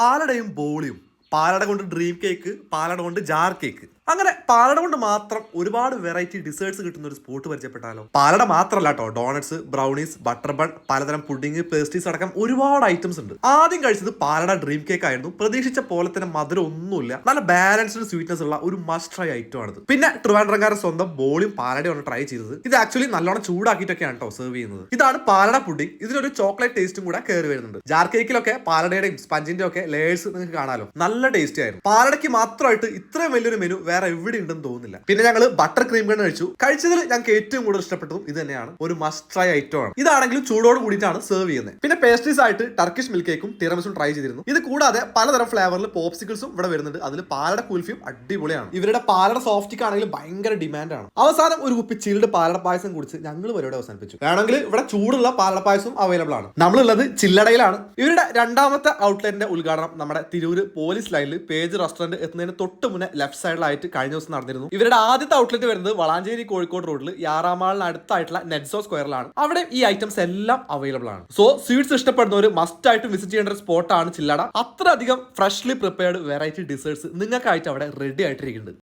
പാലടയും ബോളിയും പാലട കൊണ്ട് dream cake പാലട കൊണ്ട് jar cake അങ്ങനെ പാലട കൊണ്ട് മാത്രം ഒരുപാട് വെറൈറ്റി ഡിസേർട്സ് കിട്ടുന്ന ഒരു സ്പോട്ട് പരിചയപ്പെട്ടാലോ? പാലട മാത്രമല്ല കേട്ടോ ഡോണറ്റ്സ് ബ്രൗണീസ് ബട്ടർ ബൺ പലതരം പുഡിംഗ് പേസ്ട്രീസ് അടക്കം ഒരുപാട് ഐറ്റംസ് ഉണ്ട്. ആദ്യം കഴിച്ചത് പാലട ഡ്രീം കേക്ക് ആയിരുന്നു. പ്രതീക്ഷിച്ച പോലെ തന്നെ മധുരം ഒന്നുമില്ല. നല്ല ബാലൻസ്ഡ് സ്വീറ്റ്നസ് ഉള്ള ഒരു മസ്റ്റ് ട്രൈ ഐറ്റം ആണ് പിന്നെ ട്രിവാൻഡ്രങ്കാരൻ സ്വന്തം ബോളിയും പാലടയാണ് ട്രൈ ചെയ്തത്. ഇത് ആക്ച്വലി നല്ലോണം ചൂടാക്കിയിട്ടൊക്കെയാണ് കേട്ടോ സെർവ് ചെയ്യുന്നത്. ഇതാണ് പാലട പുഡിംഗ് ഇതിനൊരു ചോക്ലേറ്റ് ടേസ്റ്റും കൂടെ കയറി വരുന്നുണ്ട്. ജാർ കേക്കിലൊക്കെ പാലടയുടെയും സ്പഞ്ചിന്റെ ഒക്കെ ലേയേഴ്സ് നിങ്ങൾക്ക് കാണാലോ. നല്ല ടേസ്റ്റി ആയിരുന്നു. പാലടയ്ക്ക് മാത്രമായിട്ട് ഇത്രയും വലിയൊരു മെനു വേറെ എവിടെ ഉണ്ടെന്ന് തോന്നുന്നില്ല. പിന്നെ ഞങ്ങൾ ബട്ടർ ക്രീം കണ്ണ് കഴിച്ചു. കഴിച്ചതിൽ ഞങ്ങൾക്ക് ഏറ്റവും കൂടുതൽ ഇഷ്ടപ്പെട്ടതും ഇത് തന്നെയാണ്. ഒരു മസ്റ്റ് ട്രൈ ഐറ്റം ആണ്. ഇതാണെങ്കിലും ചൂടോട് കൂടിയിട്ടാണ് സെർവ് ചെയ്യുന്നത്. പിന്നെ പേസ്ട്രീസ് ആയിട്ട് ടർക്കിഷ് മിൽക്ക് കേക്കും തിരമസും ട്രൈ ചെയ്തിരുന്നു. ഇത് കൂടാതെ പലതരം ഫ്ലേവറിൽ പോപ്സിക്കിൾസും ഇവിടെ വരുന്നുണ്ട്. അതിൽ പാലട കുൽഫിയും അടിപൊളിയാണ്. ഇവരുടെ പാലട സോഫ്റ്റിക്ക് ആണെങ്കിലും ഭയങ്കര ഡിമാൻഡാണ് അവസാനം ഒരു കുപ്പി ചിൽഡ് പാലട പായസം കുടിച്ച് ഞങ്ങൾ പരിപാടി അവസാനിപ്പിച്ചു. വേണമെങ്കിൽ ഇവിടെ ചൂടുള്ള പാലട പായസവും അവൈലബിൾ ആണ്. നമ്മളുള്ളത് ചില്ലടയിലാണ്. ഇവരുടെ രണ്ടാമത്തെ ഔട്ട്ലെറ്റിന്റെ ഉദ്ഘാടനം നമ്മുടെ തിരൂര് പോലീസ് ലൈനിൽ പേജ് റെസ്റ്റോറന്റ് എത്തുന്നതിന് തൊട്ട് മുന്നേ ലെഫ്റ്റ് സൈഡിലായിട്ട് കഴിഞ്ഞ ദിവസം നടന്നിരുന്നു. ഇവരുടെ ആദ്യത്തെ ഔട്ട്ലെറ്റ് വരുന്നത് വളാഞ്ചേരി കോഴിക്കോട് റോഡിൽ യാറാമാളിന് അടുത്തായിട്ടുള്ള നെറ്റ്സോ സ്ക്വയറിലാണ് അവിടെ ഈ ഐറ്റംസ് എല്ലാം അവൈലബിൾ ആണ്. സോ സ്വീറ്റ്സ് ഇഷ്ടപ്പെടുന്നവർ മസ്റ്റ് ആയിട്ട് വിസിറ്റ് ചെയ്യേണ്ട ഒരു സ്പോട്ടാണ് ചില്ലട. അത്രയധികം ഫ്രഷ്ലി പ്രിപ്പയർഡ് വെറൈറ്റി ഡിസേർട്സ് നിങ്ങൾക്കായിട്ട് അവിടെ റെഡി ആയിട്ടിരിക്കുന്നുണ്ട്.